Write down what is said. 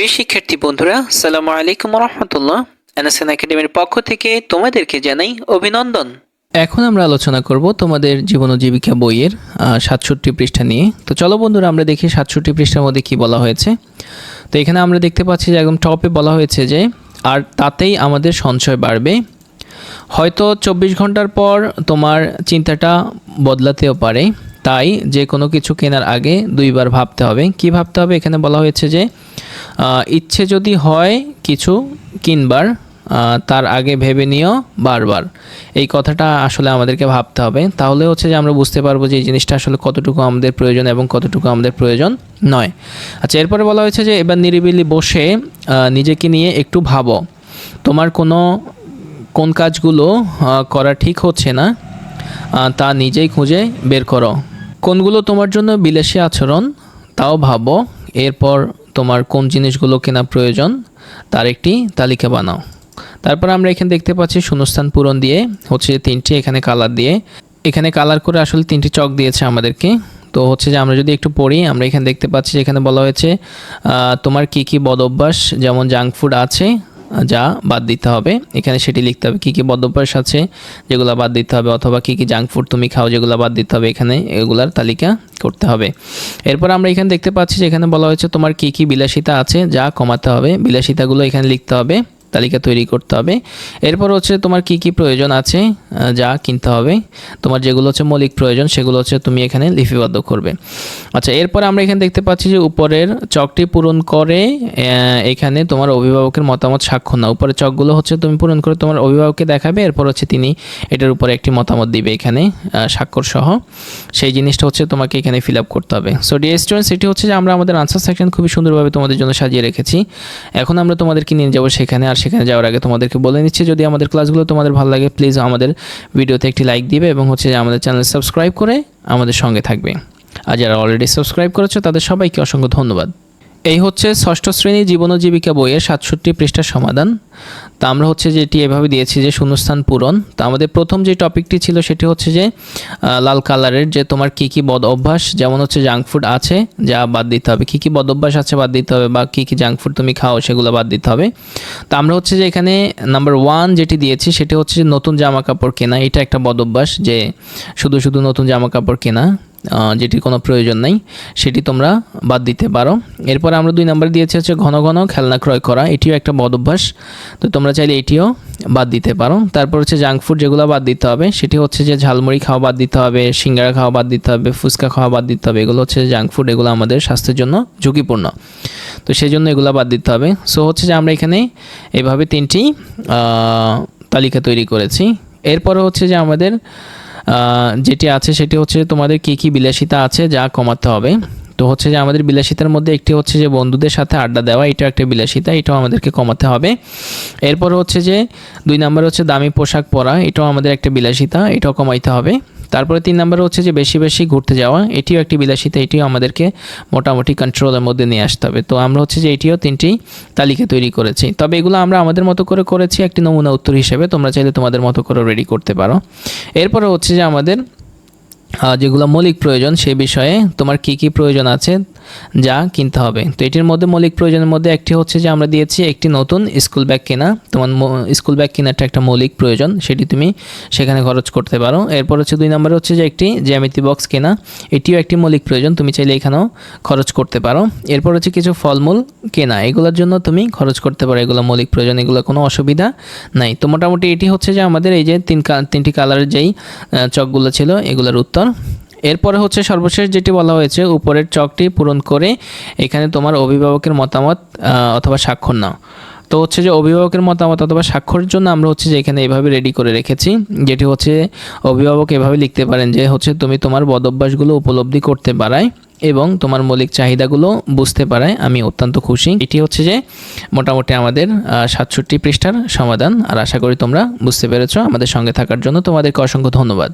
প্রিয় শিক্ষার্থী বন্ধুরা সালাম আলাইকুম রহমতুল্লাহ এনএসএন একাডেমির পক্ষ থেকে তোমাদেরকে জানাই অভিনন্দন। এখন আমরা আলোচনা করব তোমাদের জীবন ও জীবিকা বইয়ের সাতষট্টি পৃষ্ঠা নিয়ে। তো চলো বন্ধুরা, আমরা দেখি সাতষট্টি পৃষ্ঠার মধ্যে কি বলা হয়েছে। তো এখানে আমরা দেখতে পাচ্ছি যে একদম টপে বলা হয়েছে যে, আর তাতেই আমাদের সঞ্চয় বাড়বে। হয়তো চব্বিশ ঘণ্টার পর তোমার চিন্তাটা বদলাতেও পারে। তাই যে কোনো কিছু কেনার আগে দুইবার ভাবতে হবে। কি ভাবতে হবে? এখানে বলা হয়েছে যে ইচ্ছে যদি হয় কিছু কিনবার তার আগে ভেবে নিও বারবার। এই কথাটা আসলে আমাদেরকে ভাবতে হবে। তাহলে হচ্ছে যে আমরা বুঝতে পারব যে এই জিনিসটা আসলে কতটুকু আমাদের প্রয়োজন এবং কতটুকু আমাদের প্রয়োজন নয়। আচ্ছা এরপরে বলা হয়েছে যে, এবার নিরিবিলি বসে নিজেকে নিয়ে একটু ভাবো। তোমার কোনো, কোন কাজগুলো করা ঠিক হচ্ছে না তা নিজেই খুঁজে বের করো। কোনগুলো তোমার জন্য বিলাসী আচরণ, তাও ভাবো। এরপর তোমার কোন জিনিসগুলো কেনা প্রয়োজন, তার একটি তালিকা বানাও। তারপর আমরা এখানে দেখতে পাচ্ছি শূন্যস্থান পূরণ দিয়ে হচ্ছে তিনটি এখানে কালার দিয়ে। এখানে কালার করে আসলে তিনটি চক দিয়েছে আমাদেরকে। তো হচ্ছে যে আমরা যদি একটু পড়ি, আমরা এখানে দেখতে পাচ্ছি এখানে বলা হয়েছে তোমার কি কি বদ অভ্যাস, যেমন জাঙ্ক ফুড আছে যা বাদ দিতে হবে। এখানে সেটি লিখতে হবে কী কী বদভ্যাস আছে, যেগুলো বাদ দিতে হবে, অথবা কী কী জাঙ্ক ফুড তুমি খাও, যেগুলো বাদ দিতে হবে। এখানে এগুলার তালিকা করতে হবে। এরপর আমরা এখানে দেখতে পাচ্ছি যে এখানে বলা হয়েছে তোমার কী কী বিলাসিতা আছে, যা কমাতে হবে। বিলাসিতাগুলো এখানে লিখতে হবে। তালিকা তৈরি করতে হবে। এরপর হচ্ছে তোমার কি কি প্রয়োজন আছে যা কিনতে হবে। তোমার যেগুলো হচ্ছে মৌলিক প্রয়োজন, সেগুলো হচ্ছে তুমি এখানে লিপিবদ্ধ করবে। আচ্ছা এরপর আমরা এখানে দেখতে পাচ্ছি যে উপরের চকটি পূরণ করে এখানে তোমার অভিভাবকের মতামত স্বাক্ষর না উপরের চকগুলো হচ্ছে তুমি পূরণ করে তোমার অভিভাবককে দেখাবে, এরপর হচ্ছে তিনি এটার উপরে একটি মতামত দিবে এখানে স্বাক্ষর সহ। সেই জিনিসটা হচ্ছে তোমাকে এখানে ফিল আপ করতে হবে। সো ডিয়ার স্টুডেন্টস এটি হচ্ছে যে আমরা আমাদের আনসার সেকশন খুবই সুন্দরভাবে তোমাদের জন্য সাজিয়ে রেখেছি। এখন আমরা তোমাদেরকে নিয়ে যাব সেখানে, আর সেখানে যাওয়ার আগে তোমাদেরকে বলে নিচ্ছি, যদি আমাদের ক্লাসগুলো তোমাদের ভালো লাগে প্লিজ আমাদের ভিডিওতে একটি লাইক দিবে এবং হচ্ছে যে আমাদের চ্যানেল সাবস্ক্রাইব করে আমাদের সঙ্গে থাকবে। আর যারা অলরেডি সাবস্ক্রাইব করেছ, তাদের সবাইকে অসংখ্য ধন্যবাদ। এই হচ্ছে ষষ্ঠ শ্রেণি জীবন জীবিকা বইয়ের সাতষট্টি পৃষ্ঠার সমাধান। তা আমরা হচ্ছে যেটি এভাবে দিয়েছি যে শূন্যস্থান পূরণ। তা আমাদের প্রথম যে টপিকটি ছিল সেটি হচ্ছে যে লাল কালারের যে তোমার কি কি বদ অভ্যাস, যেমন হচ্ছে জাঙ্ক ফুড আছে, যা বাদ দিতে হবে। কি কি বদ অভ্যাস আছে বাদ দিতে হবে বা কি কি জাঙ্ক ফুড তুমি খাও সেগুলো বাদ দিতে হবে। তা আমরা হচ্ছে যে এখানে নাম্বার ওয়ান যেটি দিয়েছি সেটি হচ্ছে যে নতুন জামা কাপড় কেনা। এটা একটা বদ অভ্যাস যে শুধু শুধু নতুন জামা কাপড় কেনা। যেটির কোনো প্রয়োজন নাই, সেটি তোমরা বাদ দিতে পারো। এরপর আমরা দুই নাম্বার দিয়েছি হচ্ছে ঘন ঘন খেলনা ক্রয় করা। এটিও একটা বদ অভ্যাস, তো তোমরা চাইলে এটিও বাদ দিতে পারো। তারপর হচ্ছে জাঙ্ক ফুড যেগুলো বাদ দিতে হবে, সেটি হচ্ছে যে ঝালমুড়ি খাওয়া বাদ দিতে হবে, সিঙ্গারা খাওয়া বাদ দিতে হবে, ফুচকা খাওয়া বাদ দিতে হবে, এগুলো হচ্ছে জাঙ্ক ফুড এগুলো আমাদের স্বাস্থ্যের জন্য ঝুঁকিপূর্ণ। তো সেই জন্য এগুলো বাদ দিতে হবে। সো হচ্ছে যে আমরা এখানে এভাবে তিনটি তালিকা তৈরি করেছি। এরপরে হচ্ছে যে আমাদের যেটি আছে সেটি হচ্ছে তোমাদের কী কী বিলাসিতা আছে যা কমাতে হবে। তো হচ্ছে যে আমাদের বিলাসিতার মধ্যে একটি হচ্ছে যে বন্ধুদের সাথে আড্ডা দেওয়া, এটাও একটা বিলাসিতা, এটাও আমাদেরকে কমাতে হবে। এরপর হচ্ছে যে দুই নম্বর হচ্ছে দামি পোশাক পরা, এটাও আমাদের একটা বিলাসিতা, এটাও কমাইতে হবে। তারপরে তিন নাম্বার হচ্ছে যে বেশি বেশি ঘুরতে যাওয়া, এটিও একটি বিলাসিতা, এটিও আমাদেরকে মোটামুটি কন্ট্রোলের মধ্যে নিয়ে আসতে হবে। তো আমরা হচ্ছে যে এটিও তিনটি তালিকা তৈরি করেছি। তবে এগুলো আমরা আমাদের মতো করে করেছি একটি নমুনা উত্তর হিসেবে, তোমরা চাইলে তোমাদের মতো করে রেডি করতে পারো। এরপরে হচ্ছে যে আমাদের যেগুলো মৌলিক প্রয়োজন সে বিষয়ে তোমার কি কি প্রয়োজন আছে যা কিনতে হবে। তো এটির মধ্যে মৌলিক প্রয়োজনের মধ্যে একটি হচ্ছে যে আমরা দিয়েছি একটি নতুন স্কুল ব্যাগ কেনা। তোমার স্কুল ব্যাগ কেনাটা একটা মৌলিক প্রয়োজন, সেটি তুমি সেখানে খরচ করতে পারো। এরপর হচ্ছে দুই নম্বরে হচ্ছে যে একটি জ্যামিতি বক্স কেনা, এটিও একটি মৌলিক প্রয়োজন, তুমি চাইলে এখানেও খরচ করতে পারো। এরপর হচ্ছে কিছু ফলমূল কেনা, এগুলোর জন্য তুমি খরচ করতে পারো, এগুলো মৌলিক প্রয়োজন, এগুলো কোনো অসুবিধা নাই। তো মোটামুটি এটি হচ্ছে যে আমাদের এই যে তিন তিনটি কালারের যেই চকগুলো ছিল, এগুলোর উত্তর এরপরে হচ্ছে সর্বশেষ যেটি বলা হয়েছে, উপরের চকটি পূরণ করে এখানে তোমার অভিভাবকের মতামত অথবা স্বাক্ষর নাও। তো হচ্ছে যে অভিভাবকের মতামত অথবা স্বাক্ষরের জন্য আমরা হচ্ছে যে এখানে এভাবে রেডি করে রেখেছি, যেটি হচ্ছে অভিভাবক এভাবে লিখতে পারেন যে হচ্ছে তুমি তোমার বদভ্যাসগুলো উপলব্ধি করতে পারায় এবং তোমার মৌলিক চাহিদাগুলো বুঝতে পারায়, আমি অত্যন্ত খুশি। এটি হচ্ছে যে মোটামুটি আমাদের সাতষট্টি পৃষ্ঠার সমাধান, আর আশা করি তোমরা বুঝতে পেরেছ। আমাদের সঙ্গে থাকার জন্য তোমাদেরকে অসংখ্য ধন্যবাদ।